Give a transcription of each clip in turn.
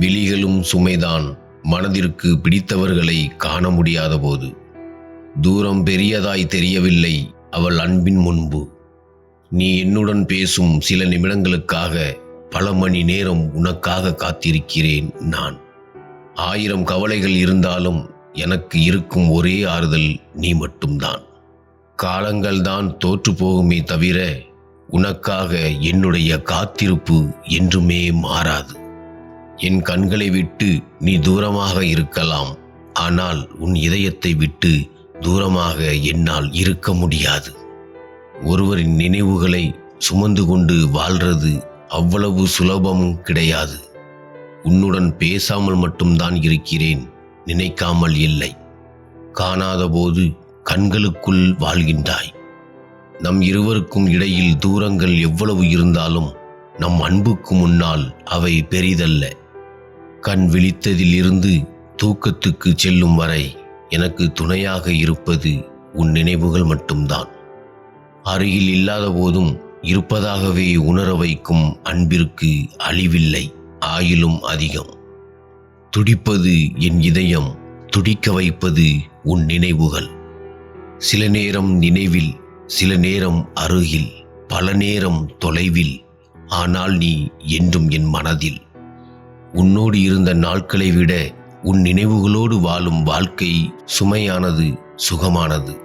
விழிகளும் சுமைதான் மனதிற்கு பிடித்தவர்களை காண முடியாத போது. தூரம் பெரியதாய் தெரியவில்லை அவள் அன்பின் முன்பு. நீ என்னுடன் பேசும் சில நிமிடங்களுக்காக பல மணி நேரம் உனக்காக காத்திருக்கிறேன் நான். ஆயிரம் கவலைகள் இருந்தாலும் எனக்கு இருக்கும் ஒரே ஆறுதல் நீ மட்டும்தான். காலங்கள்தான் தோற்று போகுமே தவிர உனக்காக என்னுடைய காத்திருப்பு என்றுமே மாறாது. என் கண்களை விட்டு நீ தூரமாக இருக்கலாம். ஆனால் உன் இதயத்தை விட்டு தூரமாக என்னால் இருக்க முடியாது. ஒருவரின் நினைவுகளை சுமந்து கொண்டு வாழ்றது அவ்வளவு சுலபமும் கிடையாது. உன்னுடன் பேசாமல் மட்டும்தான் இருக்கிறேன் நினைக்காமல் இல்லை. காணாதபோது கண்களுக்குள் வாழ்கின்றாய். நம் இருவருக்கும் இடையில் தூரங்கள் எவ்வளவு இருந்தாலும் நம் அன்புக்கு முன்னால் அவை பெரிதல்ல. கண் விழித்ததிலிருந்து தூக்கத்துக்கு செல்லும் வரை எனக்கு துணையாக இருப்பது உன் நினைவுகள் மட்டும்தான். அருகில் இல்லாத போதும் இருப்பதாகவே உணர வைக்கும் அன்பிற்கு அழிவில்லை ஆயிலும் அதிகம். துடிப்பது என் இதயம் துடிக்க வைப்பது உன் நினைவுகள். சில நேரம் நினைவில் சில நேரம் அருகில் பல நேரம் தொலைவில் ஆனால் நீ என்றும் என் மனதில். உன்னோடு இருந்த நாட்களை விட உன் நினைவுகளோடு வாழும் வாழ்க்கை சுமையானது சுகமானது.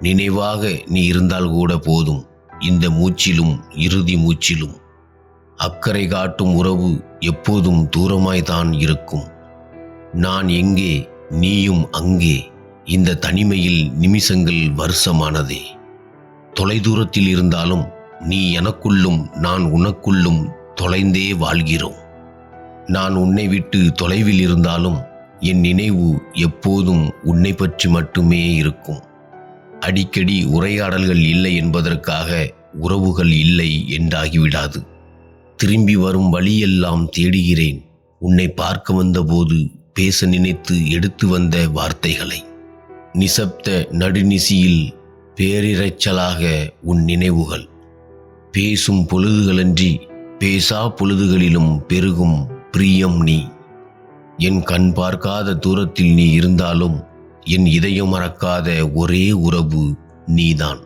நினைவாக நீ இருந்தால் கூட போதும் இந்த மூச்சிலும் இறுதி மூச்சிலும். அக்கறை காட்டும் உறவு எப்போதும் தூரமாய்தான் இருக்கும். நான் எங்கே நீயும் அங்கே இந்த தனிமையில் நிமிஷங்கள் வருஷமானதே. தொலைதூரத்தில் இருந்தாலும் நீ எனக்குள்ளும் நான் உனக்குள்ளும் தொலைந்தே வாழ்கிறோம். நான் உன்னை விட்டு தொலைவில் இருந்தாலும் என் நினைவு எப்போதும் உன்னை பற்றி மட்டுமே இருக்கும். அடிக்கடி உரையாடல்கள் இல்லை என்பதற்காக உறவுகள் இல்லை என்றாகிவிடாது. திரும்பி வரும் வழியெல்லாம் தேடுகிறேன். உன்னை பார்க்க வந்தபோது பேச நினைத்து எடுத்து வந்த வார்த்தைகளை. நிசப்த நடுநிசியில் பேரிரைச்சலாக உன் நினைவுகள். பேசும் பொழுதுகளன்றி பேசா பொழுதுகளிலும் பெருகும் பிரியம் நீ. என் கண் பார்க்காத தூரத்தில் நீ இருந்தாலும் என் இதயம் மறக்காத ஒரே உறவு நீதான்.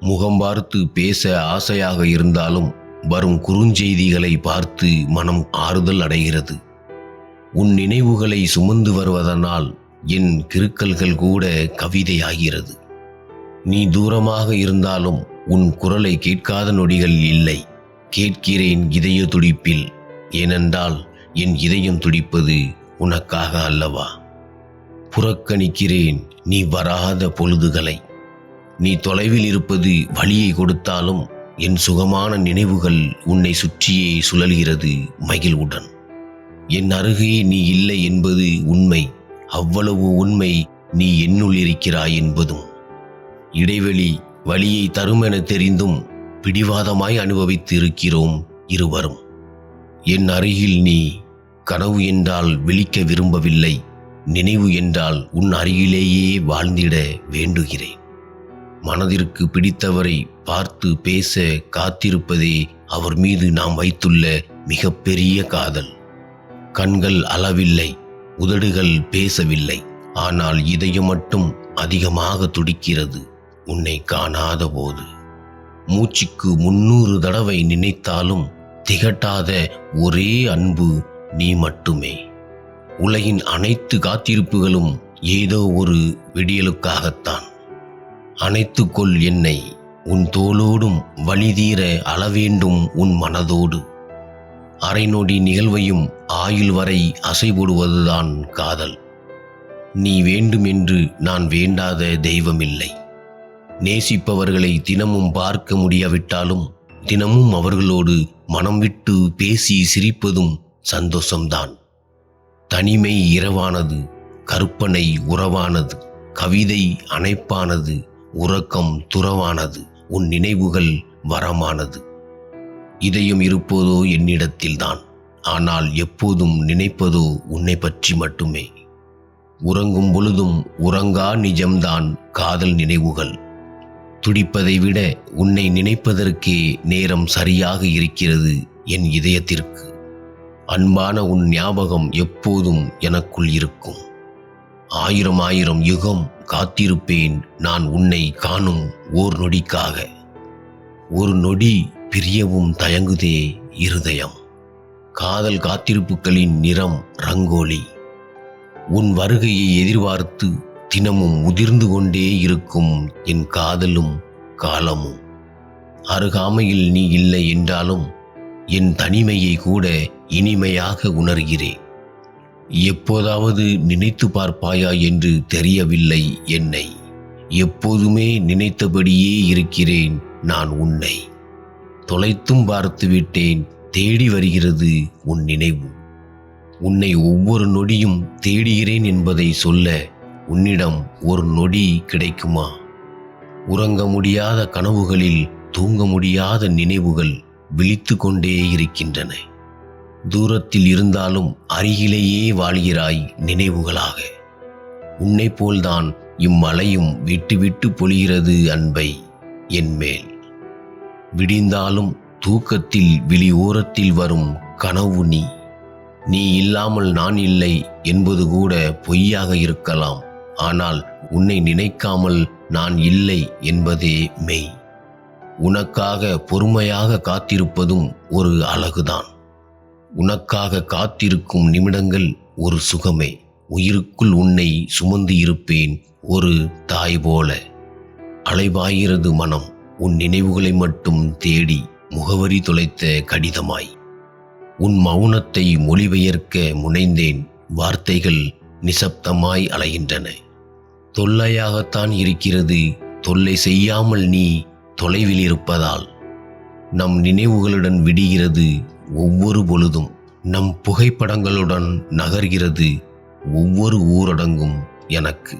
முகம் பார்த்து பேச ஆசையாக இருந்தாலும் வரும் குறுஞ்செய்திகளை பார்த்து மனம் ஆறுதல் அடைகிறது. உன் நினைவுகளை சுமந்து வருவதனால் என் கிருக்கல்கள் கூட கவிதையாகிறது. நீ தூரமாக இருந்தாலும் உன் குரலை கேட்காத நொடிகள் இல்லை. கேட்கிறேன் இதய துடிப்பில். ஏனென்றால் என் இதயம் துடிப்பது உனக்காக அல்லவா? புறக்கணிக்கிறேன் நீ வராத பொழுதுகளை. நீ தொலைவில் இருப்பது வழியை கொடுத்தாலும் என் சுகமான நினைவுகள் உன்னை சுற்றியே சுழல்கிறது மகிழ்வுடன். என் அருகே நீ இல்லை என்பது உண்மை அவ்வளவு உண்மை நீ என்னுள் இருக்கிறாய் என்பதும். இடைவெளி வழியை தருமென தெரிந்தும் பிடிவாதமாய் அனுபவித்து இருக்கிறோம் இருவரும். என் அருகில் நீ கனவு என்றால் விழிக்க விரும்பவில்லை நினைவு என்றால் உன் அருகிலேயே வாழ்ந்திட வேண்டுகிறேன். மனதிற்கு பிடித்தவரை பார்த்து பேச காத்திருப்பதே அவர் மீது நாம் வைத்துள்ள மிகப்பெரிய காதல். கண்கள் அளவில்லை உதடுகள் பேசவில்லை ஆனால் இதயம் மட்டும் அதிகமாக துடிக்கிறது உன்னை காணாத போது. மூச்சுக்கு முன்னூறு தடவை நினைத்தாலும் திகட்டாத ஒரே அன்பு நீ மட்டுமே. உலகின் அனைத்து காத்திருப்புகளும் ஏதோ ஒரு விடியலுக்காகத்தான். அணைத்துக்கொள் என்னை உன் தோளோடும் வழிதீர அளவேண்டும் உன் மனதோடு. அரைநொடி நிகழ்வையும் ஆயுள் வரை அசைபோடுவதுதான் காதல். நீ வேண்டும் என்று நான் வேண்டாத தெய்வமில்லை. நேசிப்பவர்களை தினமும் பார்க்க முடியாவிட்டாலும் தினமும் அவர்களோடு மனம் விட்டு பேசி சிரிப்பதும் சந்தோஷம்தான். தனிமை இரவானது கற்பனை உறவானது கவிதை அணைப்பானது உறக்கம் துறவானது உன் நினைவுகள் வரமானது. இதயம் இருப்பதோ என்னிடத்தில்தான் ஆனால் எப்போதும் நினைப்பதோ உன்னை பற்றி மட்டுமே. உறங்கும் பொழுதும் உறங்கா நிஜம்தான் காதல் நினைவுகள். துடிப்பதை விட உன்னை நினைப்பதற்கே நேரம் சரியாக இருக்கிறது என் இதயத்திற்கு. அன்பான உன் ஞாபகம் எப்போதும் எனக்குள் இருக்கும். ஆயிரம் ஆயிரம் யுகம் காத்திருப்பேன் நான் உன்னை காணும் ஓர் நொடிக்காக. ஒரு நொடி பிரியவும் தயங்குதே இருதயம். காதல் காத்திருப்புகளின் நிறம் ரங்கோலி. உன் வருகையை எதிர்பார்த்து தினமும் உதிர்ந்து கொண்டே இருக்கும் என் காதலும் காலமும். அருகாமையில் நீ இல்லை என்றாலும் என் தனிமையை கூட இனிமையாக உணர்கிறேன். எப்போதாவது நினைத்து பார்ப்பாயா என்று தெரியவில்லை என்னை. எப்போதுமே நினைத்தபடியே இருக்கிறேன் நான் உன்னை. தொலைத்தும் பார்த்து விட்டேன் தேடி வருகிறது உன் நினைவு. உன்னை ஒவ்வொரு நொடியும் தேடுகிறேன் என்பதை சொல்ல உன்னிடம் ஒரு நொடி கிடைக்குமா? உறங்க முடியாத கனவுகளில் தூங்க முடியாத நினைவுகள் விழித்து கொண்டே இருக்கின்றன. தூரத்தில் இருந்தாலும் அருகிலேயே வாழ்கிறாய் நினைவுகளாக. உன்னை போல்தான் இம்மலையும் விட்டுவிட்டு பொழிகிறது அன்பை என்மேல் விடிந்தாலும் தூக்கத்தில் விழி ஓரத்தில் வரும் கனவு நீ. நீ இல்லாமல் நான் இல்லை என்பது கூட பொய்யாக இருக்கலாம். ஆனால் உன்னை நினைக்காமல் நான் இல்லை என்பதே மெய். உனக்காக பொறுமையாக காத்திருப்பதும் ஒரு அழகுதான். உனக்காக காத்திருக்கும் நிமிடங்கள் ஒரு சுகமே. உயிருக்குள் உன்னை சுமந்து இருப்பேன் ஒரு தாய் போல. அலைவாகிறது மனம் உன் நினைவுகளை மட்டும் தேடி முகவரி தொலைத்த கடிதமாய். உன் மௌனத்தை மொழிபெயர்க்க முனைந்தேன் வார்த்தைகள் நிசப்தமாய் அலைகின்றன. தொல்லையாகத்தான் இருக்கிறது. தொல்லை செய்யாமல் நீ தொலைவில் இருப்பதால். நம் நினைவுகளுடன் விடுகிறது ஒவ்வொரு பொழுதும். நம் புகைப்படங்களுடன் நகர்கிறது ஒவ்வொரு ஊரடங்கும் எனக்கு.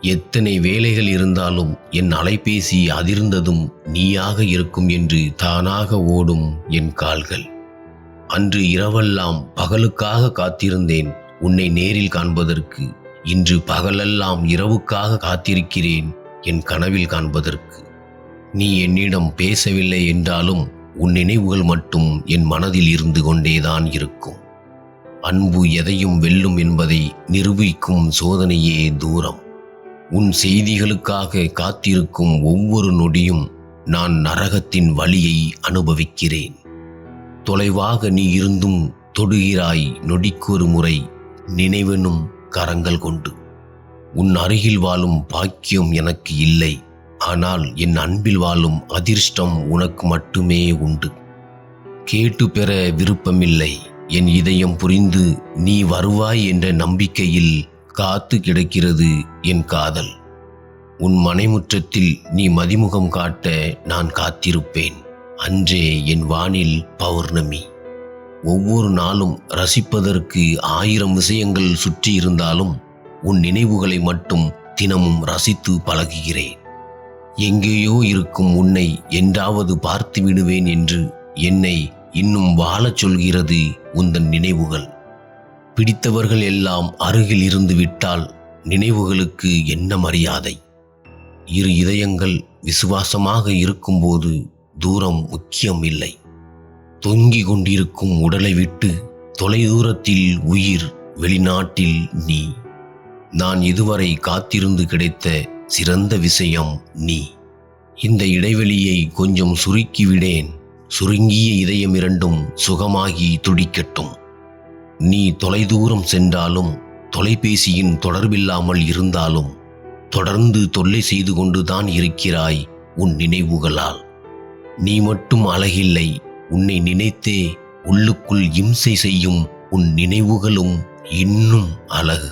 எத்தனை வேலைகள் இருந்தாலும் என் அலைபேசி அதிர்ந்ததும் நீயாக இருக்கும் என்று தானாக ஓடும் என் கால்கள். அன்று இரவெல்லாம் பகலுக்காக காத்திருந்தேன். உன்னை நேரில் காண்பதற்கு இன்று பகலெல்லாம் இரவுக்காக காத்திருக்கிறேன் என் கனவில் காண்பதற்கு. நீ என்னிடம் பேசவில்லை என்றாலும் உன் நினைவுகள் மட்டும் என் மனதில் இருந்து கொண்டேதான் இருக்கும். அன்பு எதையும் வெல்லும் என்பதை நிரூபிக்கும் சோதனையே தூரம். உன் செய்திகளுக்காக காத்திருக்கும் ஒவ்வொரு நொடியும் நான் நரகத்தின் வழியை அனுபவிக்கிறேன். தொலைவாக நீ இருந்தும் தொடுகிறாய் நொடிக்கொரு முறை நினைவெனும் கரங்கள் கொண்டு உன் அருகில் வாழும் பாக்கியம் எனக்கு இல்லை ஆனால் என் அன்பில் வாழும் அதிர்ஷ்டம் உனக்கு மட்டுமே உண்டு. கேட்டு பெற விருப்பமில்லை என் இதயம் புரிந்து நீ வருவாய் என்ற நம்பிக்கையில் காத்து கிடக்கிறது என் காதல். உன் மனைமுற்றத்தில் நீ மதிமுகம் காட்ட நான் காத்திருப்பேன். அன்றே என் வானில் பௌர்ணமி. ஒவ்வொரு நாளும் ரசிப்பதற்கு ஆயிரம் விஷயங்கள் சுற்றி இருந்தாலும் உன் நினைவுகளை மட்டும் தினமும் ரசித்து பழகுகிறேன். எங்கேயோ இருக்கும் உன்னை என்றாவது பார்த்து விடுவேன் என்று என்னை இன்னும் வாழச் சொல்கிறது உந்தன் நினைவுகள். பிடித்தவர்கள் எல்லாம் அருகில் இருந்து விட்டால் நினைவுகளுக்கு என்ன மரியாதை? இரு இதயங்கள் விசுவாசமாக இருக்கும்போது தூரம் முக்கியம் இல்லை. தொங்கிக் கொண்டிருக்கும் உடலை விட்டு தொலைதூரத்தில் உயிர் வெளிநாட்டில் நீ. நான் இதுவரை காத்திருந்து கிடைத்த சிறந்த விஷயம் நீ. இந்த இடைவெளியை கொஞ்சம் சுருக்கிவிடேன். சுருங்கிய இதயம் இரண்டும் சுகமாகி துடிக்கட்டும். நீ தொலைதூரம் சென்றாலும் தொலைபேசியின் தொடர்பில்லாமல் இருந்தாலும் தொடர்ந்து தொல்லை செய்து கொண்டுதான் இருக்கிறாய் உன் நினைவுகளால். நீ மட்டும் அழகில்லை உன்னை நினைத்தே உள்ளுக்குள் இம்சை செய்யும் உன் நினைவுகளும் இன்னும் அழகு.